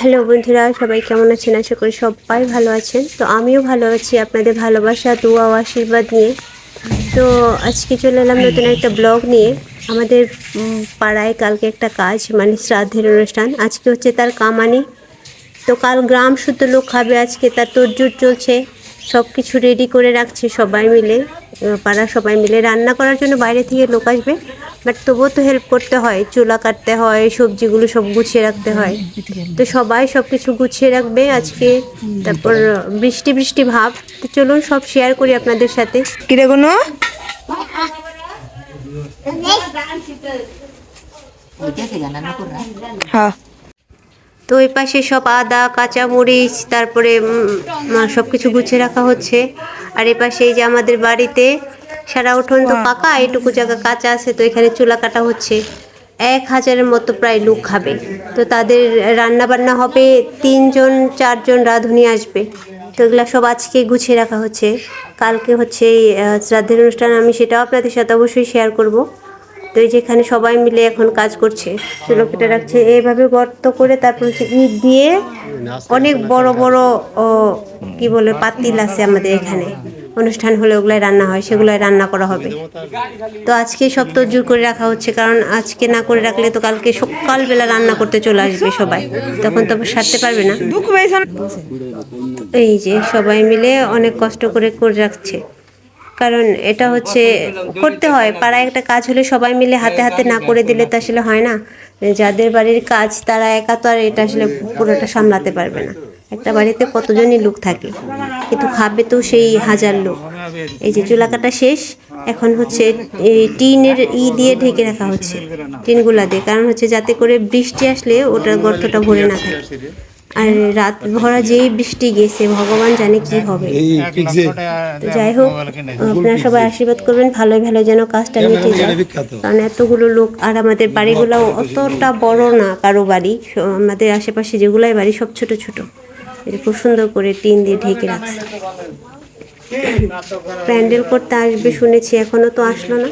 Hello বন্ধুরা, সবাই কেমন আছেন? আশা করি সবাই ভালো আছেন। তো আমিও ভালো আছি আপনাদের ভালোবাসা, দোয়া ও আশীর্বাদ নিয়ে। তো আজকে চলে এলাম নতুন একটা ব্লগ নিয়ে। আমাদের পাড়ায় কালকে একটা কাজ মানে শ্রাদ্ধের অনুষ্ঠান। আজকে হচ্ছে তার কামানি। তো কাল গ্রাম শুদ্ধ লোক খাবে আজকে, তার তোড়জোড় চলছে। সব কিছু রেডি করে রাখছে সবাই মিলে। পাড়ার সবাই মিলে রান্না করার জন্য বাইরে থেকে লোক আসবে। বাট তবুও তো হেল্প করতে হয় চুলা কাটতে হয় সবজিগুলো সব গুছিয়ে রাখতে হয়। তো সবাই সব কিছু গুছিয়ে রাখবে আজকে। তারপর বৃষ্টি বৃষ্টি ভাব। তো চলুন সব শেয়ার করি আপনাদের সাথে। কিরে কোনো হ্যাঁ। তো ওই পাশে সব আদা কাঁচামরিচ তারপরে সব কিছু গুছিয়ে রাখা হচ্ছে। আর এ পাশে এই যে আমাদের বাড়িতে সারা উঠোন তো পাকা এটুকু জায়গা কাঁচা আছে তো এখানে চুলা কাটা হচ্ছে। এক হাজারের মতো প্রায় লোক খাবে। তো তাদের রান্না বান্না হবে তিনজন চারজন রাঁধুনি আসবে। তো এগুলো সব আজকে গুছিয়ে রাখা হচ্ছে। কালকে হচ্ছে এই, শ্রাদ্ধের অনুষ্ঠান আমি সেটাও আপনাদের সাথে অবশ্যই শেয়ার করব। তো এই যেখানে সবাই মিলে এখন কাজ করছে চুলো কেটে রাখছে। এইভাবে গর্ত করে তারপর হচ্ছে ইট দিয়ে অনেক বড় বড় ও, কি বলে পাতিল আছে আমাদের এখানে। অনুষ্ঠান হলে ওগুলাই রান্না হয় সেগুলাই রান্না করা হবে। তো আজকে সব তজুর করে রাখা হচ্ছে কারণ আজকে না করে রাখলে তো কালকে সকালবেলা রান্না করতে চলে আসবে সবাই। তখন তো সারতে পারবে না। এই যে সবাই মিলে অনেক কষ্ট করে করে রাখছে। কারণ এটা হচ্ছে করতে হয়, পাড়ায় একটা কাজ হলে সবাই মিলে হাতে হাতে না করে দিলে তো আসলে হয় না। যাদের বাড়ির কাজ তারা একা তো আর এটা আসলে পুরোটা সামলাতে পারবে না। একটা বাড়িতে কতজনই লোক থাকে, কিন্তু খাবে তো সেই হাজার লোক। এই যে চুলাকাটা শেষ, এখন হচ্ছে টিনের ই দিয়ে ঢেকে রাখা হচ্ছে, টিনগুলা দিয়ে। কারণ হচ্ছে যাতে করে বৃষ্টি আসলে ওটার গর্তটা ভরে না থাকে। আর রাত ভরা যেই বৃষ্টি গেছে ভগবান জানে কি হবে। তো যাই হোক আপনারা সবাই আশীর্বাদ করবেন ভালো ভালো যেন কাজটা মিটে যায়। কারণ এতগুলো লোক আর আমাদের বাড়িগুলো অতটা বড় না কারও বাড়ি আমাদের আশেপাশে যেগুলাই বাড়ি সব ছোট ছোট। এটা খুব সুন্দর করে টিন দিয়ে ঢেকে রাখছে। প্যান্ডেল করতে আসবে শুনেছি এখনও তো আসলো না।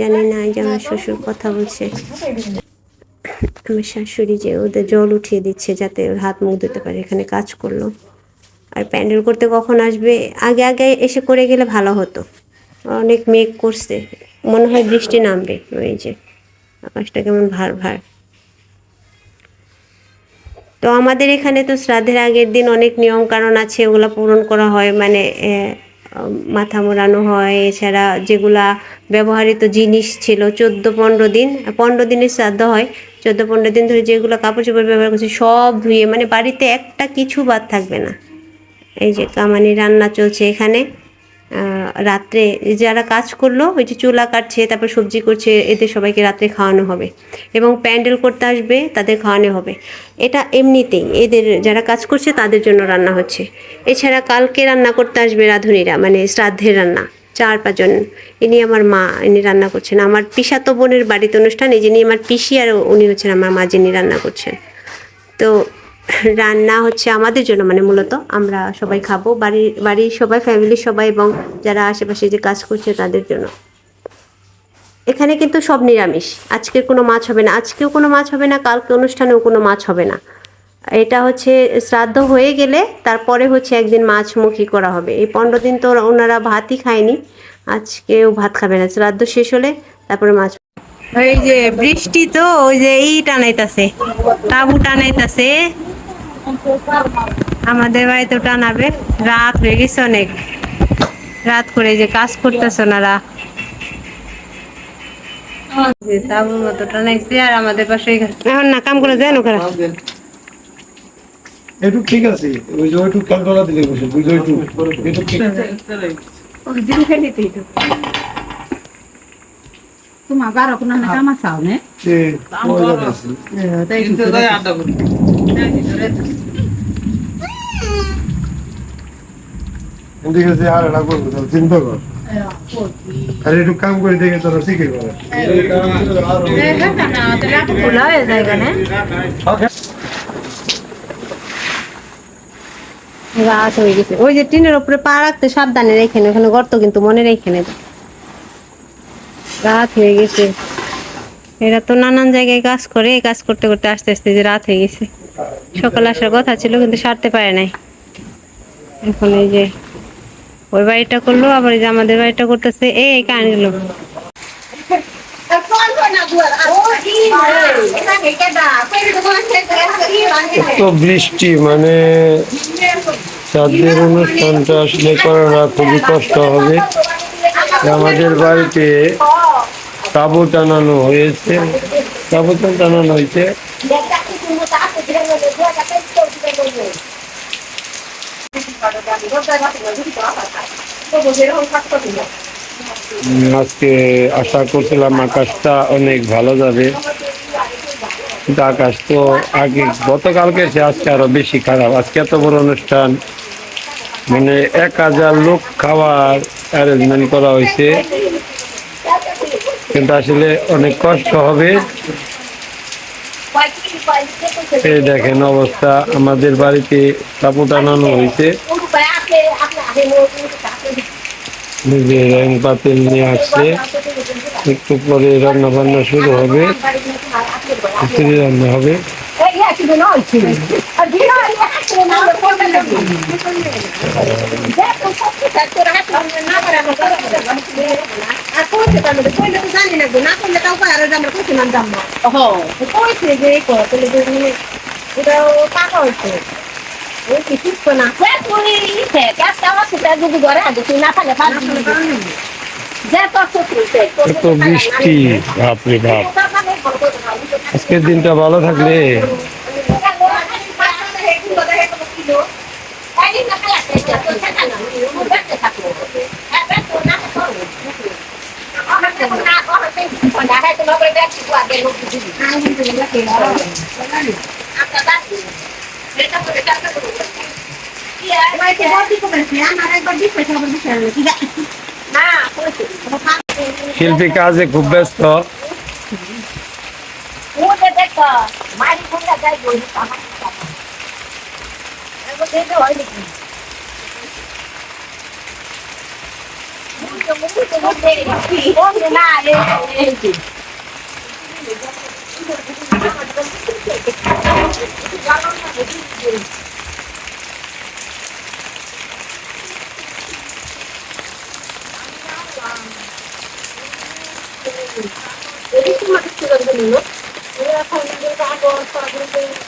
জানি না এই যে আমার শ্বশুর কথা বলছে। আমার শাশুড়ি যে ওদের জল উঠিয়ে দিচ্ছে যাতে ওর হাত মুখ ধুতে পারে, এখানে কাজ করল। আর প্যান্ডেল করতে কখন আসবে? আগে আগে এসে করে গেলে ভালো হতো। অনেক মেঘ করছে। মনে হয় বৃষ্টি নামবে ওই যে। আকাশটা কেমন ভার ভার। তো আমাদের এখানে তো শ্রাদ্ধের আগের দিন অনেক নিয়ম কারণ আছে, ওগুলো পূরণ করা হয়। মানে মাথা মোড়ানো হয়, এছাড়া যেগুলা ব্যবহৃত জিনিস ছিল, চোদ্দ, পনেরো দিন, পনেরো দিনের শ্রাদ্ধ হয়। চোদ্দ, পনেরো দিন ধরে যেগুলো কাপড় চোপড় ব্যবহার করছে, সব ধুয়ে মানে বাড়িতে একটা কিছু বাদ থাকবে না। এই যে কামানি রান্না চলছে এখানে। রাত্রে যারা কাজ করল, ওই যে চুলা কাটছে, তারপর সবজি করছে, এদের সবাইকে রাত্রে খাওয়ানো হবে। এবং প্যান্ডেল করতে আসবে, তাদের খাওয়ানো হবে। এটা এমনিতেই এদের যারা কাজ করছে, তাদের জন্য রান্না হচ্ছে। এছাড়া কালকে রান্না করতে আসবে রাঁধুনিরা মানে শ্রাদ্ধের রান্না। চার পাঁচজন ইনি আমার মা, ইনি রান্না করছেন। আমার পিসাতো বোনের বাড়িতে অনুষ্ঠান, এই যিনি আমার পিসি আর উনি হচ্ছেন আমার মা যিনি রান্না করছেন। তো রান্না হচ্ছে আমাদের জন্য মানে মূলত আমরা সবাই খাব বাড়ির বাড়ির সবাই ফ্যামিলির সবাই এবং যারা আশেপাশে যে কাজ করছে তাদের জন্য। এখানে কিন্তু সব নিরামিষ। আজকের কোনো মাছ হবে না। আজকেও কোনো মাছ হবে না, কালকে অনুষ্ঠানেও কোনো মাছ হবে না। এটা হচ্ছে শ্রাদ্ধ হয়ে গেলে তারপরে হচ্ছে একদিন মাছমুখী করা হবে। এই পনেরো দিন তো ওনারা ভাতই খায়নি। আজকেও ভাত খাবে না। শ্রাদ্ধ শেষ হলে তারপরে মাছ এই যে বৃষ্টি তো ওই যে ই টানাইতাছে তাবু টানাইতাছে। আমাদের বাড়িতে টানাবে। রাত হয়ে গেছে অনেক। রাত করে যে কাজ করতেছে ওনারা। তাবুর মতো টানাইছে আর আমাদের পাশে এখন না কাম করে যায় না একটু ঠিক আছে ওই যে একটু ক্যালকুলা দিলে বসে বুঝো একটু একটু ঠিক তোমার কোনো না কামা চাও নে আর করব তাহলে চিন্তা কর আর একটু কাম করে দেখে তোরা শিখে খোলা হয়ে যায় কেনে রাত হয়ে গেছে। ওই যে টিনের উপরে পা রাখতে সাবধানে রেখে নেই, ওখানে গর্ত কিন্তু মনে রেখে নেবে। রাত হয়ে গেছে। এরা তো নানান জায়গায় কাজ করে কাজ করতে করতে আস্তে আস্তে যে রাত হয়ে গেছে। সকালে আসার কথা ছিল কিন্তু সারতে পারে নাই। এখন এই যে ওই বাড়িটা করল আবার এই যে আমাদের বাড়িটা করতেছে এই কান গেল বৃষ্টি মানে চাঁদের অনুষ্ঠানটা আসলে করাটা খুবই কষ্ট হবে। আমাদের বাড়িতে তাবু টানানো হয়েছে। তাবু টানানো হয়েছে। আজকে আশা করছিলাম আকাশটা অনেক ভালো যাবে। কিন্তু আকাশ তো আগে গতকালকে সে আজকে আরও বেশি খারাপ। আজকে এত বড় অনুষ্ঠান মানে এক হাজার লোক খাওয়ার অ্যারেঞ্জমেন্ট করা হয়েছে। কিন্তু আসলে অনেক কষ্ট হবে। এই দেখেন অবস্থা, আমাদের বাড়িতে কাপড় টানানো হয়েছে। রং পাতিল নিয়ে আসছে। একটু পরে রান্না বান্না শুরু হবে। রান্না হবে। এত বৃষ্টি বাপরে বাপ আজকের দিনটা ভালো থাকলে শিল্পী কাজে খুব ব্যস্ত খেতে হয় নাকি Jadi cuma kecil kan dulu. Ya, kalau kita ada orang-orang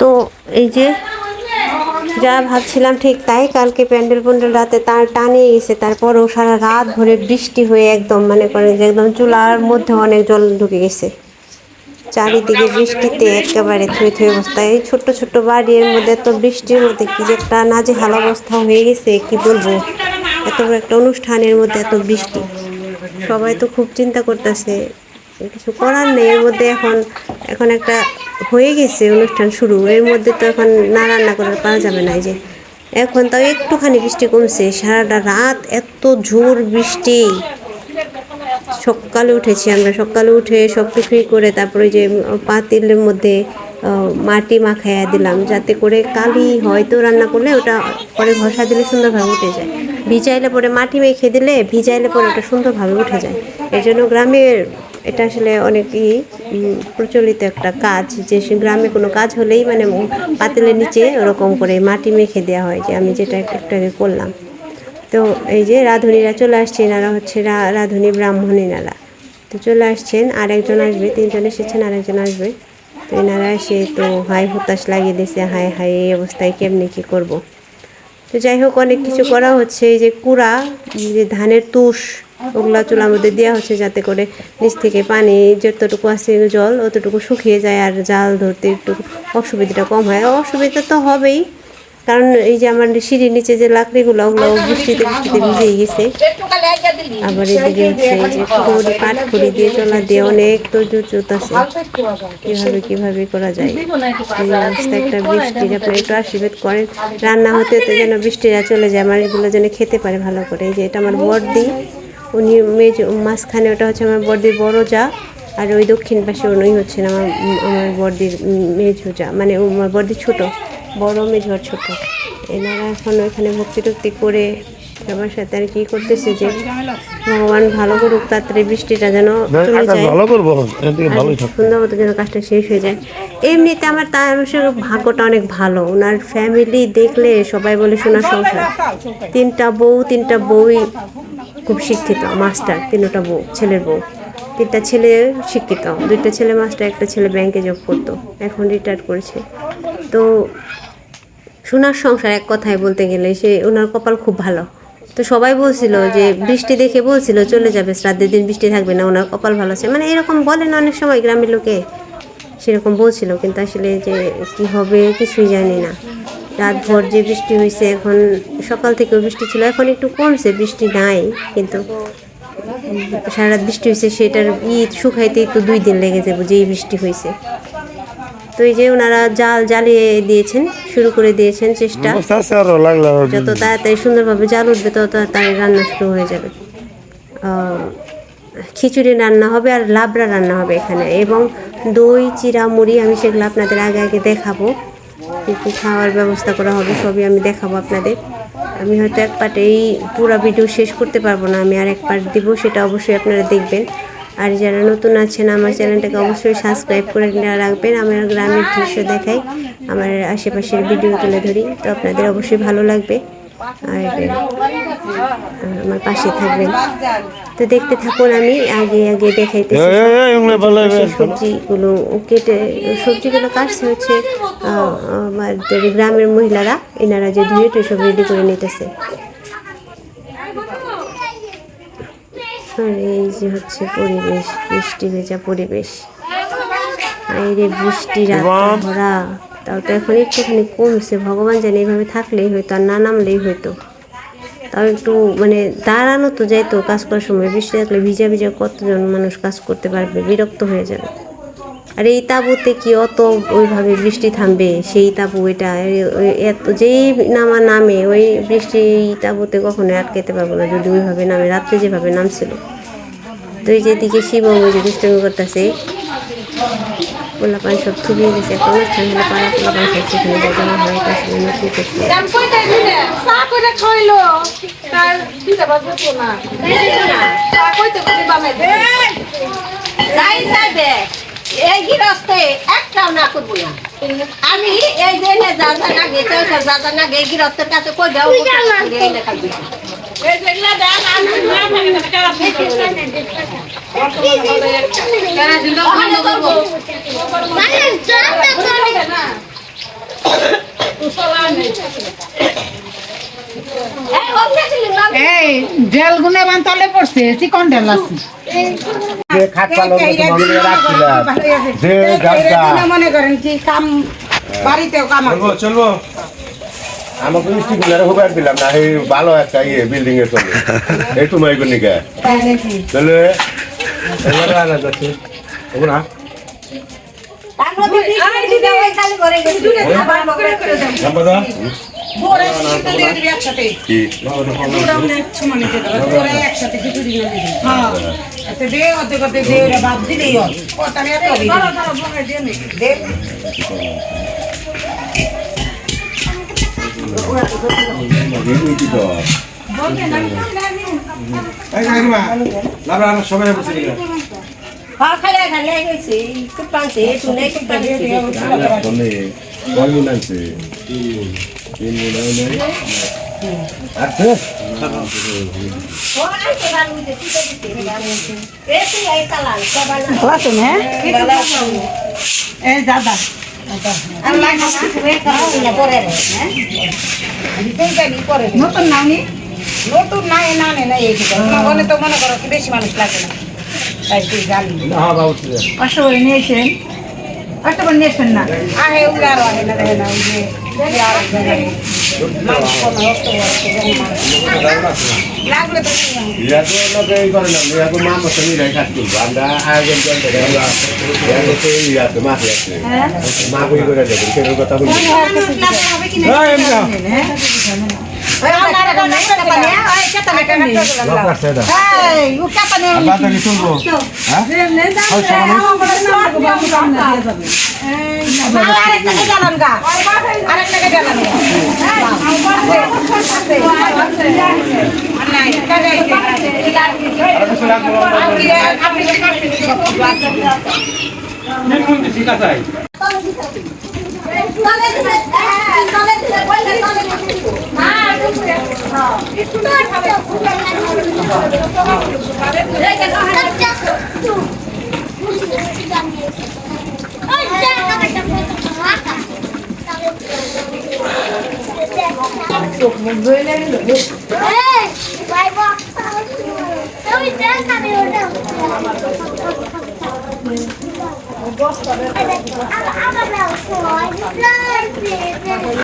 তো এই যে যা ভাবছিলাম ঠিক তাই, কালকে প্যান্ডেল প্যান্ডেল রাতে তার টানিয়ে গেছে তারপরও সারা রাত ভরে বৃষ্টি হয়ে একদম মানে করেন যে একদম চুলার মধ্যে অনেক জল ঢুকে গেছে। চারিদিকে বৃষ্টিতে একেবারে থুয়ে থুয়ে অবস্থা। এই ছোট্ট ছোট্ট বাড়ির মধ্যে তো বৃষ্টির মধ্যে কি যে একটা নাজেহাল অবস্থা হয়ে গেছে, কি বলব? এত বড় একটা অনুষ্ঠানের মধ্যে এত বৃষ্টি। সবাই তো খুব চিন্তা করতেছে কিছু করার নেই। এর মধ্যে এখন এখন একটা হয়ে গেছে অনুষ্ঠান শুরু। এর মধ্যে তো এখন না রান্না করার পারা যাবে না যে। এখন তাও একটুখানি বৃষ্টি কমছে। সারাটা রাত এত জোর বৃষ্টি। সকালে উঠেছি আমরা। সকালে উঠে সব কিছুই করে তারপরে যে পাতিলের মধ্যে মাটি মাখাইয়া দিলাম। যাতে করে কালি হয়তো রান্না করলে ওটা পরে ঘষা দিলে সুন্দরভাবে উঠে যায়। ভিজাইলে পরে মাটি মেখে দিলে ভিজাইলে পরে ওটা সুন্দরভাবে উঠে যায়। এই জন্য গ্রামের এটা আসলে অনেকই প্রচলিত একটা কাজ যে গ্রামে কোনো কাজ হলেই মানে পাতিলের নিচে ওরকম করে মাটি মেখে দেওয়া হয় যে আমি যেটা একটু আগে করলাম। তো এই যে রাঁধুনিরা চলে আসছে এনারা হচ্ছে রাঁধুনি ব্রাহ্মণ এনারা তো চলে আসছেন আর একজন আসবে, তিনজন এসেছেন আর একজন আসবে। তো এনারা এসে তো হাই হতাশ লাগিয়ে দিয়েছে হায় হায় এই অবস্থায় কেমনি কী করব। তো যাই হোক অনেক কিছু করা হচ্ছে। এই যে কুড়া যে ধানের তুষ, ওগুলা চুলার মধ্যে দেওয়া হচ্ছে যাতে করে নিচ থেকে পানি যতটুকু আছে জল, অতটুকু শুকিয়ে যায় আর জাল ধরতে একটু অসুবিধাটা কম হয়। অসুবিধা তো হবেই। কারণ এই যে আমার সিঁড়ির নিচে যে লাকড়িগুলো ওগুলো বৃষ্টিতে বৃষ্টিতে ভিজেই গেছে। আবার এদিকে হচ্ছে এই যে খড়ি কাঠ খড়ি দিয়ে চলা দিয়ে অনেক তো জুচুত আছে। কীভাবে কীভাবে করা যায়? এই অবস্থা একটা বৃষ্টির আপনি একটু আশীর্বাদ করেন। রান্না হতে হতে যেন বৃষ্টিরা চলে যায় আমার এগুলো যেন খেতে পারে ভালো করে। এই যে এটা আমার বর্দি। উনি মেজ মাঝখানে ওটা হচ্ছে আমার বর্দির বড় যা আর ওই দক্ষিণ পাশে উনি হচ্ছেন আমার আমার বর্দির মেজো যা মানে আমার বর্দি ছোট। বড় মেজো আর ছোট। এনারা এখন ওইখানে ভক্তি টক্তি করে সবার সাথে আর কি করতেছে যে ভগবান ভালো করুক তাড়াতাড়ি বৃষ্টিটা যেন চলে যায়। ভালো করব সুন্দর মতো যেন কাজটা শেষ হয়ে যায়। এমনিতে আমার তারসের ভাগ্যটা অনেক ভালো। ওনার ফ্যামিলি দেখলে সবাই বলে শোনা সংসার। তিনটা বউ তিনটা বউই খুব শিক্ষিত মাস্টার তিনটা বউ ছেলের বউ। তিনটা ছেলে শিক্ষিত দুইটা ছেলে মাস্টার একটা ছেলে ব্যাংকে জব করতো এখন রিটায়ার করেছে। তো সোনার সংসার এক কথায় বলতে গেলে সে, ওনার কপাল খুব ভালো। তো সবাই বলছিল যে, বৃষ্টি দেখে বলছিল, চলে যাবে, শ্রাদ্ধের দিন বৃষ্টি থাকবে না, ওনার কপাল ভালো আছে। মানে এরকম বলেন অনেক সময় গ্রামের লোকে, সেরকম বলছিল। কিন্তু আসলে যে, কি হবে কিছুই জানি না। রাত ভোর যে বৃষ্টি হয়েছে এখন সকাল থেকেও বৃষ্টি ছিল, এখন একটু কমছে, বৃষ্টি নাই, কিন্তু সারা রাত বৃষ্টি হয়েছে সেটার ঈদ শুকাইতেই তো দুই দিন লেগে যাব, যেই বৃষ্টি হয়েছে তো এই যে ওনারা জাল জ্বালিয়ে দিয়েছেন শুরু করে দিয়েছেন চেষ্টা। যত তাড়াতাড়ি সুন্দরভাবে জাল উঠবে তত তাড়াতাড়ি রান্না শুরু হয়ে যাবে। খিচুড়ি রান্না হবে আর লাবড়া রান্না হবে এখানে। এবং দই চিরা মুড়ি আমি সেগুলো আপনাদের আগে আগে দেখাবো। কী কী খাওয়ার ব্যবস্থা করা হবে সবই আমি দেখাবো আপনাদের। আমি হয়তো এক পার্টে এই পুরো ভিডিও শেষ করতে পারব না আমি আর এক পার্ট দিব সেটা অবশ্যই আপনারা দেখবেন। আর যারা নতুন আছেন আমার চ্যানেলটাকে অবশ্যই সাবস্ক্রাইব করে রাখবেন। আমার গ্রামের দৃশ্য দেখাই আমার আশেপাশের ভিডিও তুলে ধরি তো আপনাদের অবশ্যই ভালো লাগবে। আর আমার পাশে থাকবেন। তো দেখতে থাকুন আমি আগে আগে দেখাইতেছি ভালো সবজিগুলো কেটে সবজিগুলো কাটছে হচ্ছে আমাদের গ্রামের মহিলারা এনারা যে ধুয়ে টুয়ে সব রেডি করে নিতেছে। আর এই যে হচ্ছে পরিবেশ বৃষ্টি ভেজা পরিবেশ। এই যে বৃষ্টি রাত ভরা। তাও তো এখন একটুখানি কমছে। ভগবান জানে এইভাবে থাকলেই হয়তো আর না নামলেই হয়তো। তাও একটু মানে দাঁড়ানো তো যাইতো কাজ করার সময়। বৃষ্টি থাকলে ভিজা ভিজা কতজন মানুষ কাজ করতে পারবে? বিরক্ত হয়ে যাবে। আর এই তাঁবুতে কি অত ওইভাবে বৃষ্টি থামবে? সেই তাঁবু এটা ওই- এত যেই নামা নামে ওই বৃষ্টি এই তাঁবুতে কখনো আটকাতে পারব না যদি ওইভাবে নামে রাত্রে যেভাবে নামছিল। তো এই যেদিকে শিব ওই যে দুষ্টমি করতেছে পোলাপান সব থুবিয়ে দিয়েছে একটা অনুষ্ঠান হলে পাড়া পোলাপান সব সেখানে জমা হয় তার সঙ্গে নতুন করছে। যাই যাবে এই গৃহস্থে একটাও না করব না। আমি এই যে নে যা যা না গেছে যা না গে গৃহস্থের কাছে কই লেখা দিছি। এই কারা কারা ডেল গুনে বান্তলে পড়ছে চিকন ডেল আছে? যে খাট পালন তোমাকে রাখছিলাম যে গাছটা মনে করেন কি কাম বাড়িতেও কাম চলবো চলবো। আমাকে মিষ্টি গুলার হোবার দিলাম না এই ভালো একটা ইয়ে বিল্ডিং এর চলে এই তুমি এগুলো নিকে? চলে এবারে আনা যাচ্ছে ওগুলো আমরা দিদি এই দিদি ওই খালি করে গেছি। আবার মগরে করে দাও সবাই বসে হ্যাঁ। পান্তি শুনে আচ্ছা এই হ্যাঁ দাদা হ্যাঁ নতুন নানি নতুন নাই না নে না এই মনে তো মনে করো কি বেশি মানুষ লাগে না তাই তুই জানি হ্যাঁ পাঁচশো করে নিয়েছেন পাঁচশো করে নিয়েছেন না আহে আরও আহে না দেখে না ওই যে ইয়া এই করে না ইয়া তো ইয়া ইয়া মাফি আছে মা কই করে দেবেন কেন কথা